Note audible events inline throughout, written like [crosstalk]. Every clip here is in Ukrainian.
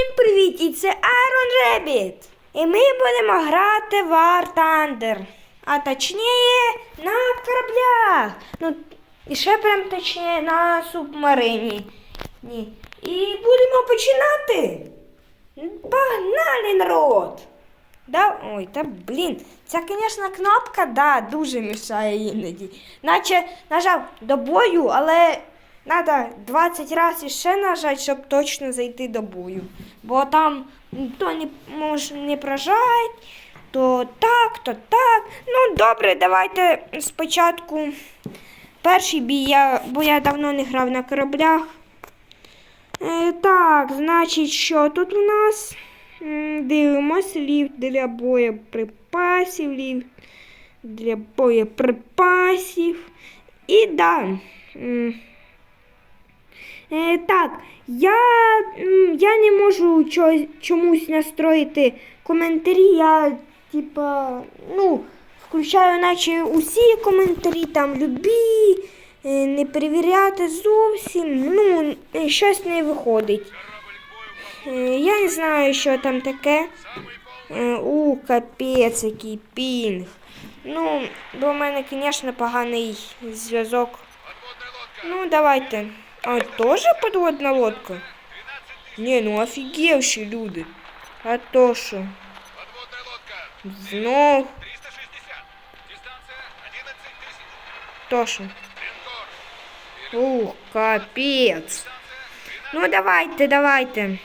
Всім привіт! І це Iron Rabbit. І ми будемо грати в War Thunder. А точніше на кораблях. Ну, і ще прям точніше на субмарині. Ні. І будемо починати. Погнали, народ! Да? Ой, та блін, ця, звісно, кнопка, да, дуже мішає іноді. Наче нажав до бою, але треба 20 разів ще нажати, щоб точно зайти до бою. Бо там то не може не прожать, то так, то так. Ну, добре, давайте спочатку перший бій, я, бо я давно не грав на кораблях. Е, так, значить, що тут у нас? Дивимось ліфт для боєприпасів, ліфт для боєприпасів. І да. Е, так, я, я не можу чомусь настроїти коментарі. Я, типа, ну, включаю, наче усі коментарі, там любі, е, не перевіряти зовсім. Ну, е, щось не виходить. Е, Я не знаю, що там таке. Е, У, капець, який пінг. Ну, бо в мене, звісно, поганий зв'язок. Ну, давайте. А, теж подводна лодка? Не, ну офігевші люди. А то що? Подводная лодка. Знов 360. Дистанция 11 тысяч. то що? Линкор. Ух, капець. Ну, давайте, давайте.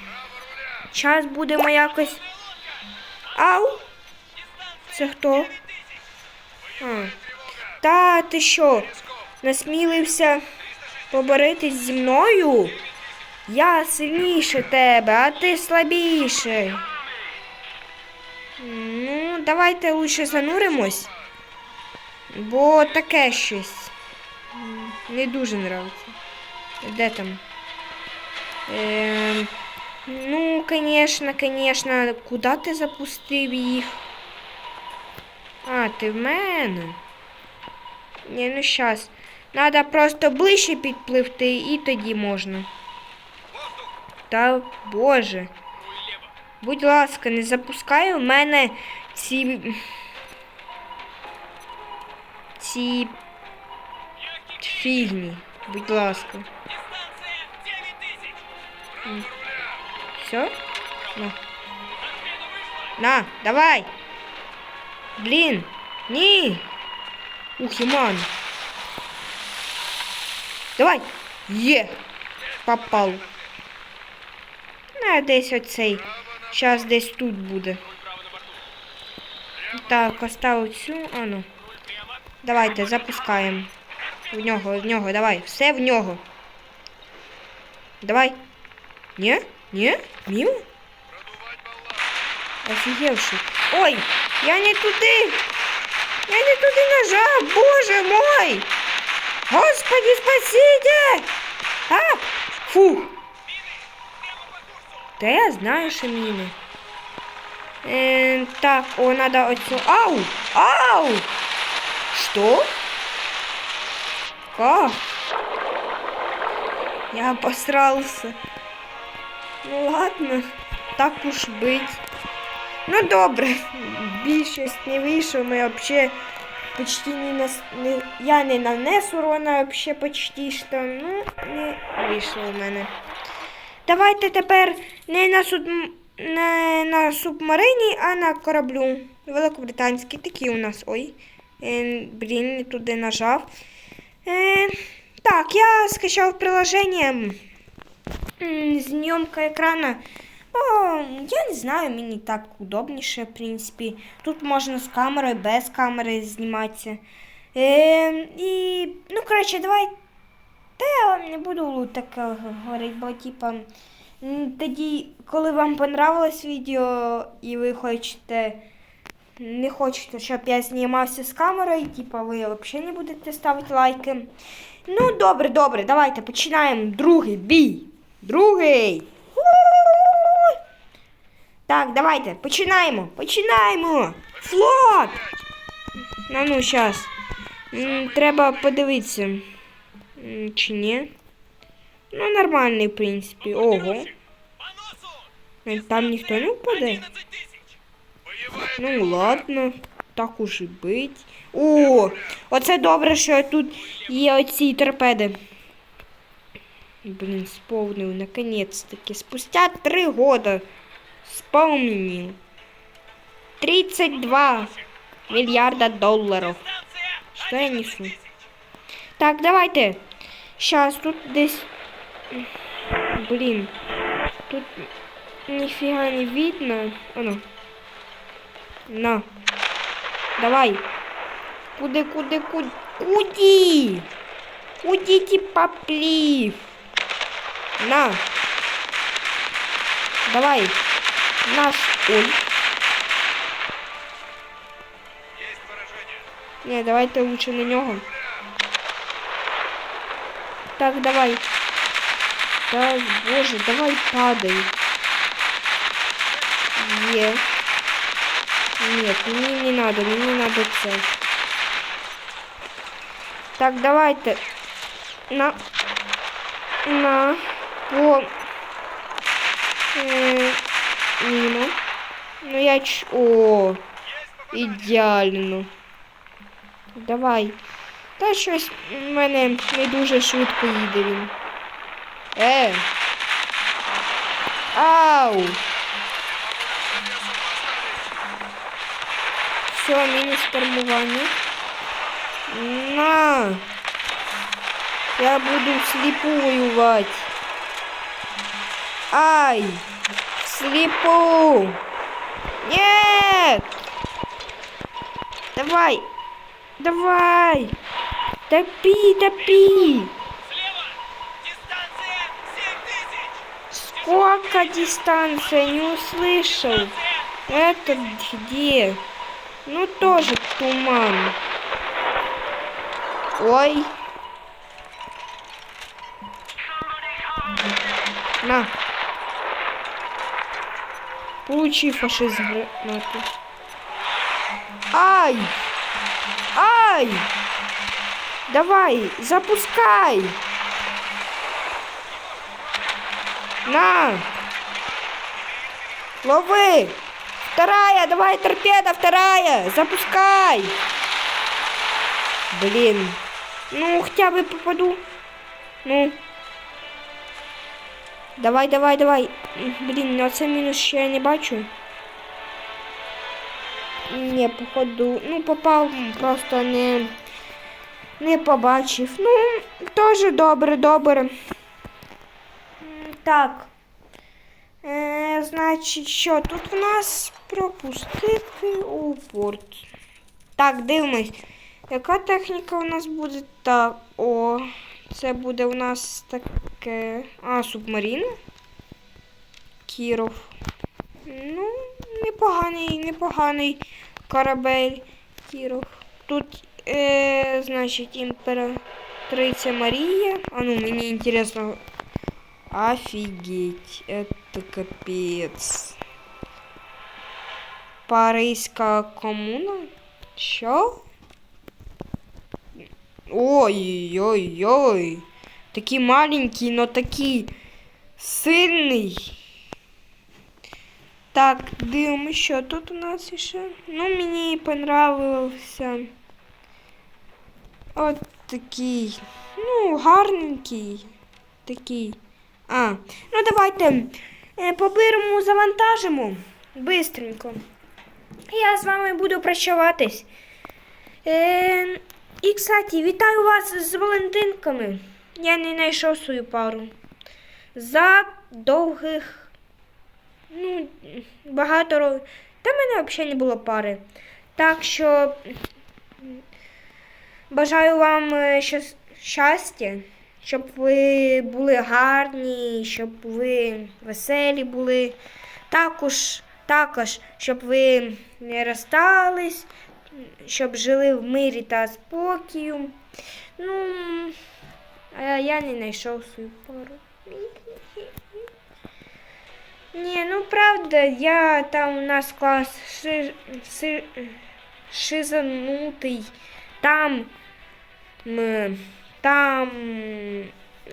Час будемо якось. Ау! Це хто? А. Та ти що? Насмілився поборитись зі мною? Я сильніше тебе, а ти слабіший. Ну, давайте лучше зануримось. Бо таке щось. Не дуже нравиться. Де там? Ем, ну, конечно, конечно. Куди ти запустив їх? А, ти в мене. Ні, ну щас. Надо просто ближче підпливти і тоді можна. Та боже. Будь ласка, не запускай у мене ці. Ці фігні. Будь ласка. Все? На. На, давай. Блін. Ні. Ух, Іман. Давай. Є. Попав. На, десь оцей. Зараз десь тут буде. Так, оставив цю. А. Давайте, запускаємо. В нього, в нього, давай. Все в нього. Давай. Ні? Ні? Продувать. Офігевши. Ой, я не туди. Я не туди нажав, боже мой. Господи, спасите. А, фух. Та я знаю, що міни. Е, так, о, надо оцю. Ау! Ау! Что? Как? Я обосрался. Ну ладно, так уж быть. Ну добре, [laughs] більшість не вийшов, ми взагалі почти не, нас... не я не нанес урона взагалі почти що. Ну, не вийшло в мене. Давайте тепер не на суд... не на субмарині, а на кораблю. Великобританський такий у нас. Ой. Е, блін, не туди нажав. Е, так, я скачав приложення. Зйомка екрана. О, я не знаю, мені так удобніше, в принципі. Тут можна з камерою, без камери зніматися. Е, і, ну, коротше, давай. Та я не буду так говорити, бо типа. Тоді, коли вам понравилось відео і ви хочете. Не хочете, щоб я знімався з камерою, типа ви взагалі не будете ставити лайки. Ну, добре, добре, давайте починаємо другий бій. Другий. Так, давайте, починаємо. Починаємо. Флот. Ну, ну, зараз. Треба подивитися. Чи ні? Ну, нормальний, в принципі. Ого. Е, Там ніхто не впаде. 11 тысяч. Боевая Ну ладно, так уже бить. О, оце добре, що тут є оці торпеди. Блін, сповнив, наконец-таки. Спустя три года сповнив. 32 мільярда доларів. Дистанция Что я несу? Так, давайте. Сейчас тут десь. Блін. Тут ніфіга не видно. Оно. На. Давай. Куди, куди, куди? Куди? Кудите поплив. На. Давай. Наш. Ой. Есть поражение. Не, давайте лучше на нього. Так, давай. Да, боже, давай падай. Є. Нет, мені не надо, мені надо це. Так, давайте. На. На. По. Е, мимо. Ну я ч... О. Ідеально. Давай. Та щось в мене не дуже швидко їде він. Е. Ау! Все, мінус формування. На! Я буду всліпу воювати. Ай! Всліпу! Нет! Давай! Давай! Топи, топи! Слева. Дистанция 7 тысяч. Сколько дистанция? Не услышал. Это где? Ну тоже туман. Ой. На. Получи фашист гранату. Ай! Ай! Давай, запускай! На! Лови! Вторая, давай, торпеда, вторая! Запускай! Блин. Ну, хотя бы попаду. Ну. Давай, давай, давай. Блін, ну це мінус ще я не бачу. Не, походу. Ну, попав, просто не. Не побачив. Ну, теж добре, добре. М, Так. Е, значить, що тут у нас пропустити у порт. Так, дивимось. Яка техніка у нас буде? Так, о, Це буде у нас таке. А, субмарина? Кіров. Ну, непоганий, непоганий корабель Кіров. Тут, е, значить, імператриця Марія. А ну, мені інтересно. Офигеть, это капец. Паризька комуна? Що? Ой-ой-ой. Такий маленький, но такий сильний. Так, дивимося, що тут у нас ще. Ну, мені понравився. От такий. Ну, гарненький. Такий. А, ну давайте е, поберемо, завантажимо. Бистренько. Я з вами буду прощаватись. Е, і, кстати, вітаю вас з Валентинками. Я не знайшов свою пару. За довгих. Ну, багато років. Та в мене взагалі не було пари. Так що бажаю вам е, щастя, щоб ви були гарні, щоб ви веселі були. Також, також, щоб ви не розстались, щоб жили в мирі та спокою. Ну, а я не знайшов свою пару. Ні, ну правда, я там у нас клас ши, ши, шизанутий. Там. Там.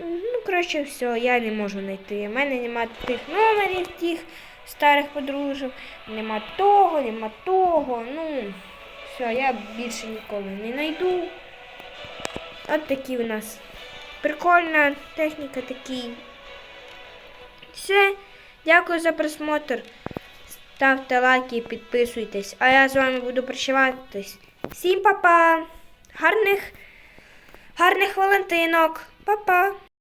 Ну, коротше, все, я не можу знайти. У мене немає тих номерів тих. старих подружок. Нема того, нема того. Ну, все, я більше ніколи не знайду. От такі у нас. Прикольна техніка такий. Все. Дякую за просмотр. Ставте лайки і підписуйтесь. А я з вами буду прощаватись. Всім па-па! Гарних, гарних Валентинок! Па-па!